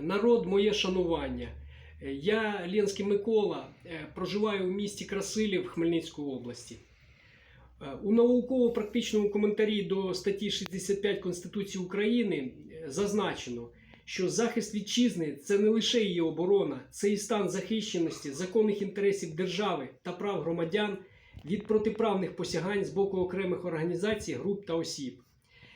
Народ, моє шанування. Е, Я Ленський Микола, е, проживаю в місті Красилів Хмельницької області. Е, У науково-практичному коментарі до статті 65 Конституції України зазначено, що захист вітчизни це не лише її оборона, це і стан захищеності законних інтересів держави та прав громадян від протиправних посягань з боку окремих організацій, груп та осіб.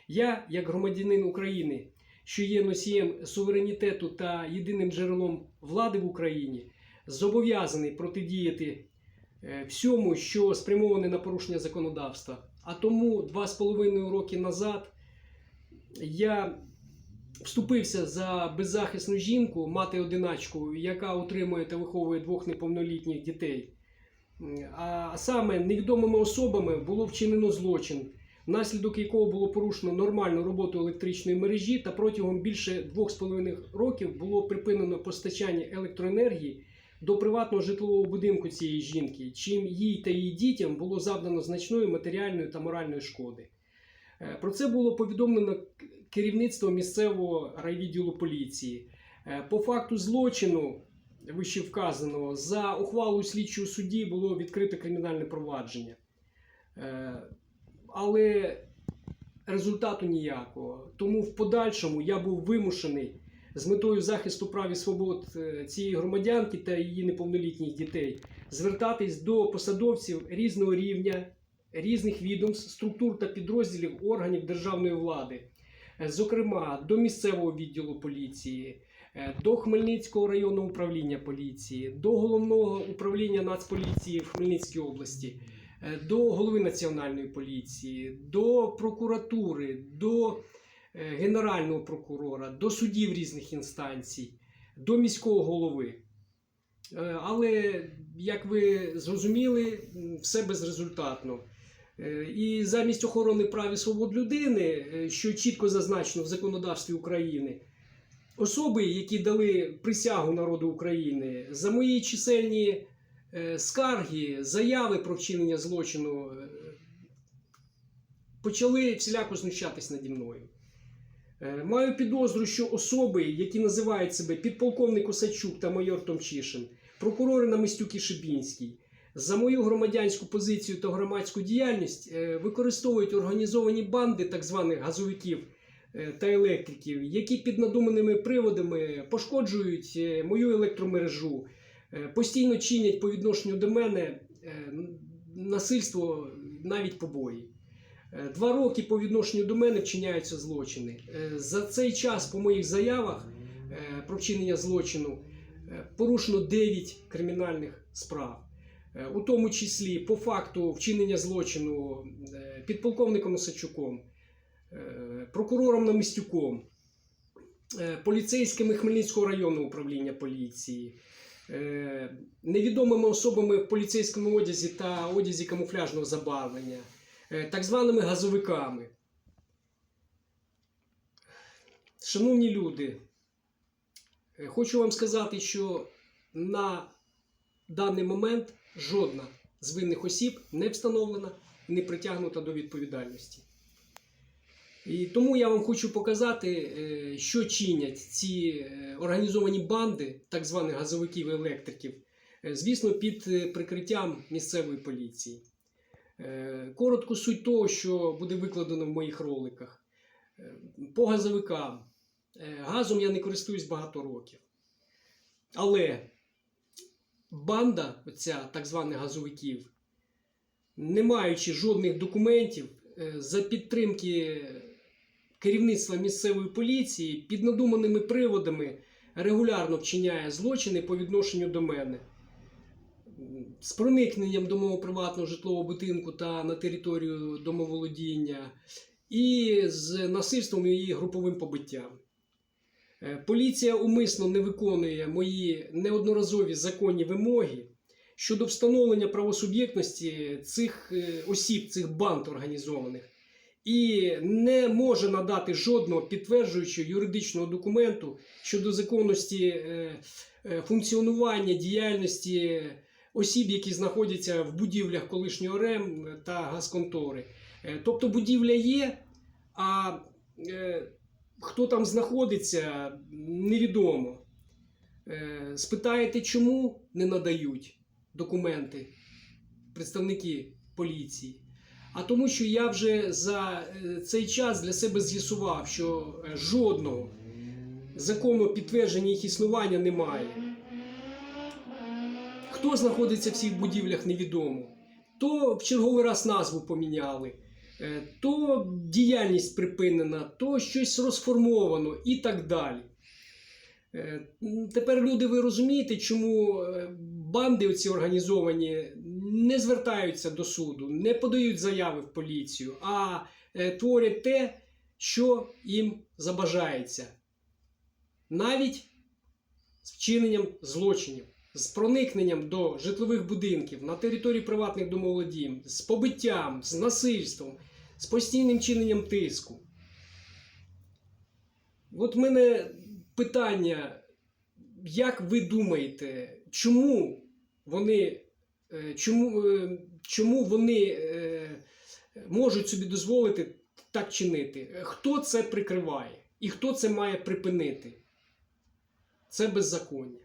Я, як громадянин України, що є носієм суверенітету та єдиним джерелом влади в Україні, зобов'язаний протидіяти е, всьому, що спрямоване на порушення законодавства. А тому два з половиною роки назад я вступився за беззахисну жінку, мати одиначку, яка утримує та виховує двох неповнолітніх дітей. А саме невідомими особами було вчинено злочин, внаслідок якого було порушено нормальну роботу електричної мережі, та протягом більше 2,5 років було припинено постачання електроенергії до приватного житлового будинку цієї жінки, чим їй та її дітям було завдано значної матеріальної та моральної шкоди. Е, Про це було повідомлено керівництво місцевого райвідділу поліції. Е, По факту злочину вище вказаного за ухвалою слідчого судді було відкрито кримінальне провадження. Але результату ніякого. Тому в подальшому я був вимушений з метою захисту прав і свобод е, цієї громадянки та її неповнолітніх дітей звертатись до посадовців різного рівня, різних відомств, структур та підрозділів органів державної влади, Е, зокрема до місцевого відділу поліції, е, до Хмельницького районного управління поліції, до головного управління Нацполіції в Хмельницькій області, до голови національної поліції, до прокуратури, до е, генерального прокурора, до судів різних інстанцій, до міського голови. Е, Але, як ви зрозуміли, все безрезультатно. Е, І замість охорони прав і свобод людини, е, що чітко зазначено в законодавстві України, особи, які дали присягу народу України, за мої чисельні е, скарги, заяви про вчинення злочину, е, почали всіляко знущатись наді мною. Е, Маю підозру, що особи, які називають себе підполковник Осадчук та майор Томчишин, прокурори Намистюк і Шибінський, за мою громадянську позицію та громадську діяльність е, використовують організовані банди так званих газовиків е, та електриків, які під надуманими приводами пошкоджують е, мою електромережу, е, постійно чинять по відношенню до мене е, насильство, навіть побої. Е, Два роки по відношенню до мене вчиняються злочини. Е, За цей час по моїх заявах е, про вчинення злочину е, порушено 9 кримінальних справ. Е, У тому числі по факту вчинення злочину е, підполковником Осадчуком, е, прокурором Намистюком, е, поліцейськими Хмельницького районного управління поліції, е, невідомими особами в поліцейському одязі та одязі камуфляжного забарвлення, е, так званими газовиками. Шановні люди, е, хочу вам сказати, що на даний момент жодна з винних осіб не встановлена не притягнута до відповідальності. І тому я вам хочу показати, е, що чинять ці е, організовані банди так званих газовиків і електриків, е, звісно, під прикриттям місцевої поліції. Коротко суть того, що буде викладено в моїх роликах. По газовикам. Газом я не користуюсь багато років. Але банда, оця так званих газовиків, не маючи жодних документів, за підтримки керівництва місцевої поліції під надуманими приводами регулярно вчиняє злочини по відношенню до мене. З проникненням до мого приватного житлового будинку та на територію домоволодіння, і з насильством і груповим побиттям. Е, Поліція умисно не виконує мої неодноразові законні вимоги щодо встановлення правосуб'єктності цих е, осіб, цих банд організованих, і не може надати жодного підтверджуючого юридичного документу щодо законності е, е, функціонування діяльності осіб, які знаходяться в будівлях колишнього РЕМ та газконтори. Е, Тобто будівля є, а хто там знаходиться, невідомо. Спитаєте, чому не надають документи представники поліції? А тому, що я вже за е, цей час для себе з'ясував, що е, жодного законного підтвердження їх існування немає. Хто знаходиться в цих будівлях, невідомо. То в черговий раз назву поміняли, е, то діяльність припинена, то щось розформовано і так далі. Тепер люди, ви розумієте, чому банди оці організовані не звертаються до суду, не подають заяви в поліцію, а е, творять те, що їм забажається. Навіть з вчиненням злочинів, з проникненням до житлових будинків на території приватних домоволодінь, з побиттям, з насильством, з постійним чиненням тиску. От в мене питання, як ви думаєте, чому вони, е, чому, е, чому вони е, можуть собі дозволити так чинити? Хто це прикриває? І хто це має припинити? Це беззаконня.